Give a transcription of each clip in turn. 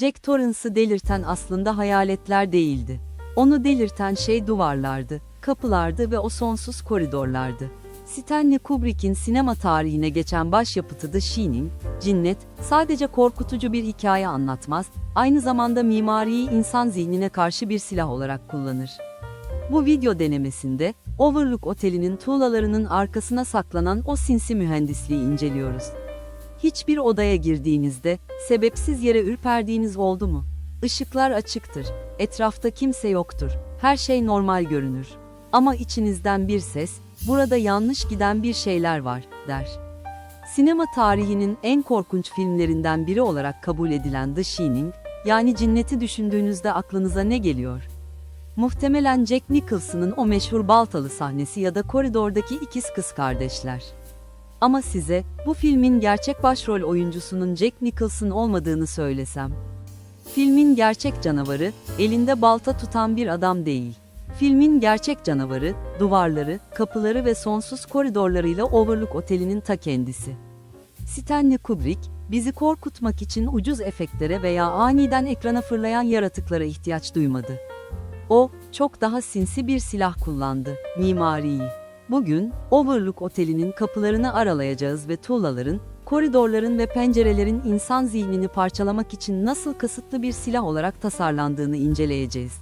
Jack Torrance'ı delirten aslında hayaletler değildi. Onu delirten şey duvarlardı, kapılardı ve o sonsuz koridorlardı. Stanley Kubrick'in sinema tarihine geçen başyapıtı The Shining, Cinnet, sadece korkutucu bir hikaye anlatmaz, aynı zamanda mimariyi insan zihnine karşı bir silah olarak kullanır. Bu video denemesinde, Overlook Oteli'nin tuğlalarının arkasına saklanan o sinsi mühendisliği inceliyoruz. Hiçbir odaya girdiğinizde, sebepsiz yere ürperdiğiniz oldu mu? Işıklar açıktır, etrafta kimse yoktur, her şey normal görünür. Ama içinizden bir ses, burada yanlış giden bir şeyler var, der. Sinema tarihinin en korkunç filmlerinden biri olarak kabul edilen The Shining, yani cinneti düşündüğünüzde aklınıza ne geliyor? Muhtemelen Jack Nicholson'ın o meşhur baltalı sahnesi ya da koridordaki ikiz kız kardeşler. Ama size bu filmin gerçek başrol oyuncusunun Jack Nicholson olmadığını söylesem. Filmin gerçek canavarı elinde balta tutan bir adam değil. Filmin gerçek canavarı duvarları, kapıları ve sonsuz koridorlarıyla Overlook Oteli'nin ta kendisi. Stanley Kubrick, bizi korkutmak için ucuz efektlere veya aniden ekrana fırlayan yaratıklara ihtiyaç duymadı. O, çok daha sinsi bir silah kullandı, mimariyi. Bugün, Overlook Oteli'nin kapılarını aralayacağız ve tuğlaların, koridorların ve pencerelerin insan zihnini parçalamak için nasıl kasıtlı bir silah olarak tasarlandığını inceleyeceğiz.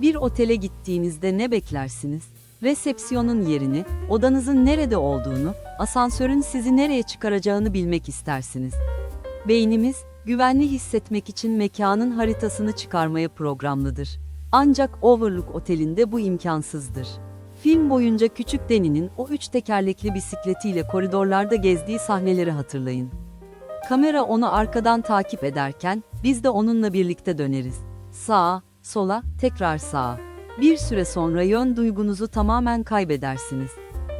Bir otele gittiğinizde ne beklersiniz? Resepsiyonun yerini, odanızın nerede olduğunu, asansörün sizi nereye çıkaracağını bilmek istersiniz. Beynimiz, güvenli hissetmek için mekanın haritasını çıkarmaya programlıdır. Ancak Overlook Oteli'nde bu imkansızdır. Film boyunca küçük Deni'nin o üç tekerlekli bisikletiyle koridorlarda gezdiği sahneleri hatırlayın. Kamera onu arkadan takip ederken, biz de onunla birlikte döneriz. Sağa, sola, tekrar sağa. Bir süre sonra yön duygunuzu tamamen kaybedersiniz.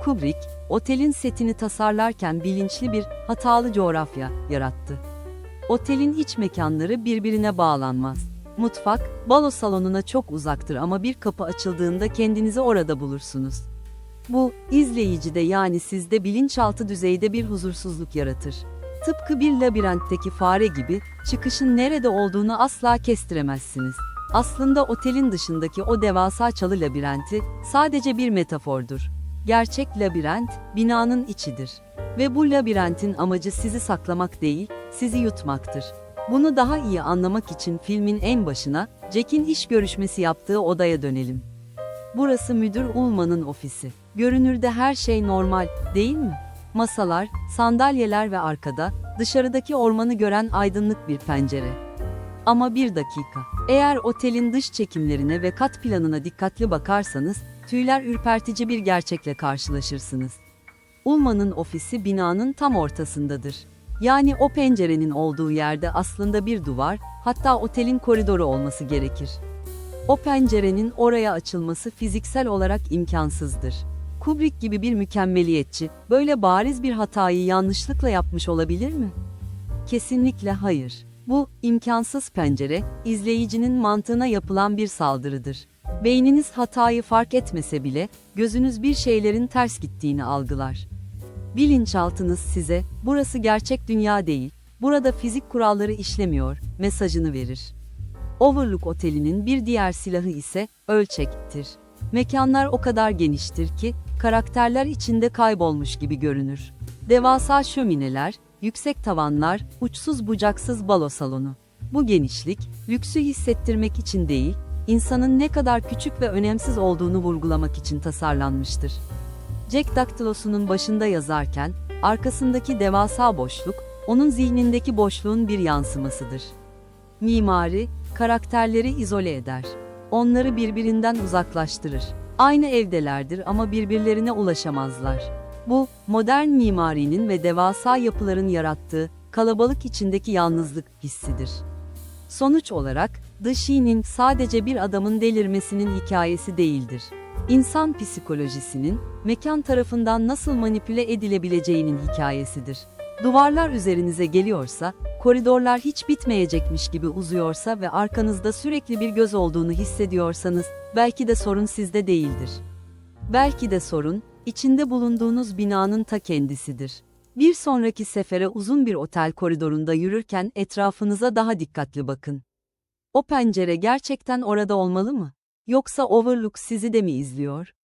Kubrick, otelin setini tasarlarken bilinçli bir hatalı coğrafya yarattı. Otelin iç mekanları birbirine bağlanmaz. Mutfak, balo salonuna çok uzaktır ama bir kapı açıldığında kendinizi orada bulursunuz. Bu, izleyicide yani sizde bilinçaltı düzeyde bir huzursuzluk yaratır. Tıpkı bir labirentteki fare gibi, çıkışın nerede olduğunu asla kestiremezsiniz. Aslında otelin dışındaki o devasa çalı labirenti, sadece bir metafordur. Gerçek labirent, binanın içidir. Ve bu labirentin amacı sizi saklamak değil, sizi yutmaktır. Bunu daha iyi anlamak için filmin en başına, Jack'in iş görüşmesi yaptığı odaya dönelim. Burası müdür Ullman'ın ofisi. Görünürde her şey normal, değil mi? Masalar, sandalyeler ve arkada, dışarıdaki ormanı gören aydınlık bir pencere. Ama bir dakika, eğer otelin dış çekimlerine ve kat planına dikkatli bakarsanız, tüyler ürpertici bir gerçekle karşılaşırsınız. Ullman'ın ofisi binanın tam ortasındadır. Yani o pencerenin olduğu yerde aslında bir duvar, hatta otelin koridoru olması gerekir. O pencerenin oraya açılması fiziksel olarak imkansızdır. Kubrick gibi bir mükemmeliyetçi, böyle bariz bir hatayı yanlışlıkla yapmış olabilir mi? Kesinlikle hayır. Bu, imkansız pencere, izleyicinin mantığına yapılan bir saldırıdır. Beyniniz hatayı fark etmese bile, gözünüz bir şeylerin ters gittiğini algılar. Bilinçaltınız size, burası gerçek dünya değil, burada fizik kuralları işlemiyor, mesajını verir. Overlook Oteli'nin bir diğer silahı ise ölçektir. Mekanlar o kadar geniştir ki, karakterler içinde kaybolmuş gibi görünür. Devasa şömineler, yüksek tavanlar, uçsuz bucaksız balo salonu. Bu genişlik, lüksü hissettirmek için değil, insanın ne kadar küçük ve önemsiz olduğunu vurgulamak için tasarlanmıştır. Jack daktilosunun başında yazarken, arkasındaki devasa boşluk, onun zihnindeki boşluğun bir yansımasıdır. Mimari, karakterleri izole eder. Onları birbirinden uzaklaştırır. Aynı evdelerdir ama birbirlerine ulaşamazlar. Bu, modern mimarinin ve devasa yapıların yarattığı, kalabalık içindeki yalnızlık hissidir. Sonuç olarak, The Shining sadece bir adamın delirmesinin hikayesi değildir. İnsan psikolojisinin, mekan tarafından nasıl manipüle edilebileceğinin hikayesidir. Duvarlar üzerinize geliyorsa, koridorlar hiç bitmeyecekmiş gibi uzuyorsa ve arkanızda sürekli bir göz olduğunu hissediyorsanız, belki de sorun sizde değildir. Belki de sorun, içinde bulunduğunuz binanın ta kendisidir. Bir sonraki sefere uzun bir otel koridorunda yürürken etrafınıza daha dikkatli bakın. O pencere gerçekten orada olmalı mı? Yoksa Overlook sizi de mi izliyor?